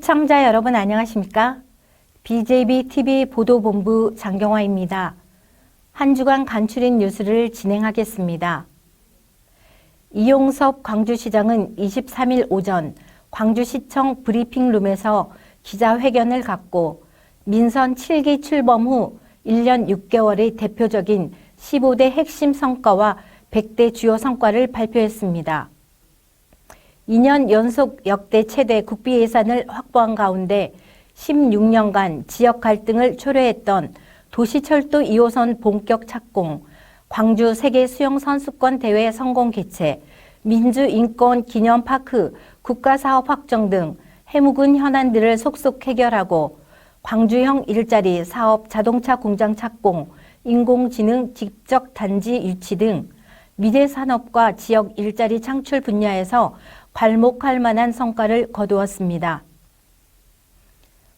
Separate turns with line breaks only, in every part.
시청자 여러분 안녕하십니까? BJB TV 보도본부 장경화입니다. 한 주간 간추린 뉴스를 진행하겠습니다. 이용섭 광주시장은 23일 오전 광주시청 브리핑룸에서 기자회견을 갖고 민선 7기 출범 후 1년 6개월의 대표적인 15대 핵심 성과와 100대 주요 성과를 발표했습니다. 2년 연속 역대 최대 국비 예산을 확보한 가운데 16년간 지역 갈등을 초래했던 도시철도 2호선 본격 착공, 광주 세계 수영 선수권 대회 성공 개최, 민주 인권 기념 파크 국가 사업 확정 등 해묵은 현안들을 속속 해결하고 광주형 일자리 사업 자동차 공장 착공, 인공지능 직접 단지 유치 등 미래 산업과 지역 일자리 창출 분야에서 괄목할 만한 성과를 거두었습니다.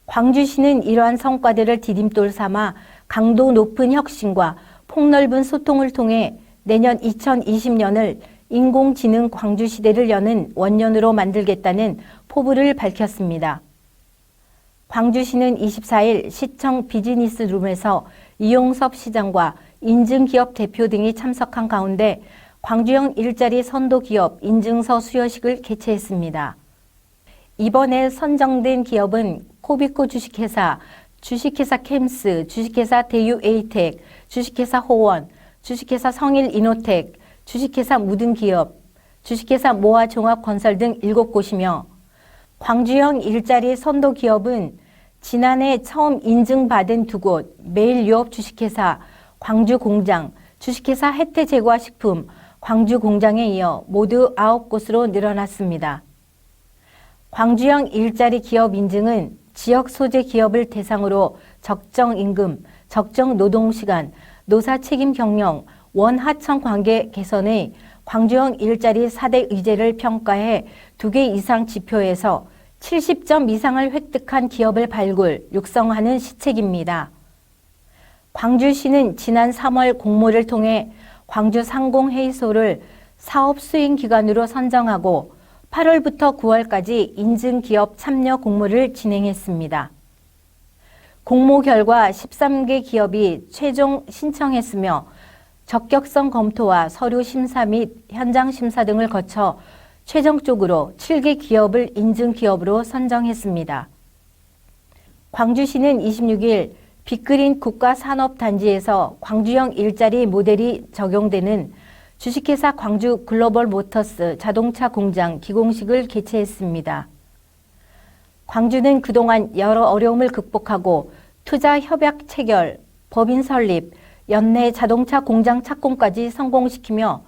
광주시는 이러한 성과들을 디딤돌 삼아 강도 높은 혁신과 폭넓은 소통을 통해 내년 2020년을 인공지능 광주시대를 여는 원년으로 만들겠다는 포부를 밝혔습니다. 광주시는 24일 시청 비즈니스룸에서 이용섭 시장과 인증기업 대표 등이 참석한 가운데 광주형 일자리 선도 기업 인증서 수여식을 개최했습니다. 이번에 선정된 기업은 코비코 주식회사, 주식회사 캠스, 주식회사 대유 에이텍, 주식회사 호원, 주식회사 성일 이노텍, 주식회사 무등기업, 주식회사 모아종합건설 등 7곳이며 광주형 일자리 선도 기업은 지난해 처음 인증받은 두 곳, 매일유업 주식회사, 광주공장, 주식회사 혜태제과식품, 광주 공장에 이어 모두 9곳으로 늘어났습니다. 광주형 일자리 기업 인증은 지역 소재 기업을 대상으로 적정 임금, 적정 노동 시간, 노사 책임 경영, 원하청 관계 개선의 광주형 일자리 4대 의제를 평가해 2개 이상 지표에서 70점 이상을 획득한 기업을 발굴, 육성하는 시책입니다. 광주시는 지난 3월 공모를 통해 광주 상공회의소를 사업 수행 기관으로 선정하고 8월부터 9월까지 인증 기업 참여 공모를 진행했습니다. 공모 결과 13개 기업이 최종 신청했으며 적격성 검토와 서류 심사 및 현장 심사 등을 거쳐 최종적으로 7개 기업을 인증 기업으로 선정했습니다. 광주시는 26일 빅그린 국가산업단지에서 광주형 일자리 모델이 적용되는 주식회사 광주 글로벌 모터스 자동차 공장 기공식을 개최했습니다. 광주는 그동안 여러 어려움을 극복하고 투자 협약 체결, 법인 설립, 연내 자동차 공장 착공까지 성공시키며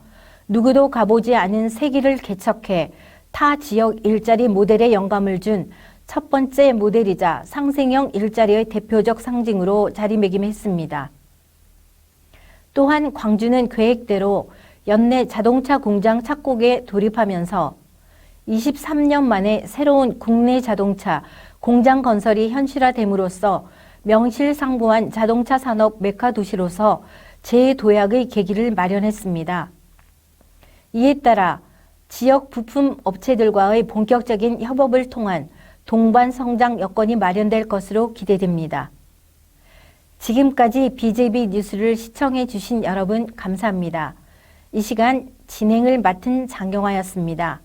누구도 가보지 않은 세기를 개척해 타 지역 일자리 모델에 영감을 준 첫 번째 모델이자 상생형 일자리의 대표적 상징으로 자리매김했습니다. 또한 광주는 계획대로 연내 자동차 공장 착곡에 돌입하면서 23년 만에 새로운 국내 자동차 공장 건설이 현실화됨으로써 명실상부한 자동차 산업 메카 도시로서 재도약의 계기를 마련했습니다. 이에 따라 지역 부품 업체들과의 본격적인 협업을 통한 동반 성장 여건이 마련될 것으로 기대됩니다. 지금까지 BJB 뉴스를 시청해 주신 여러분 감사합니다. 이 시간 진행을 맡은 장경화였습니다.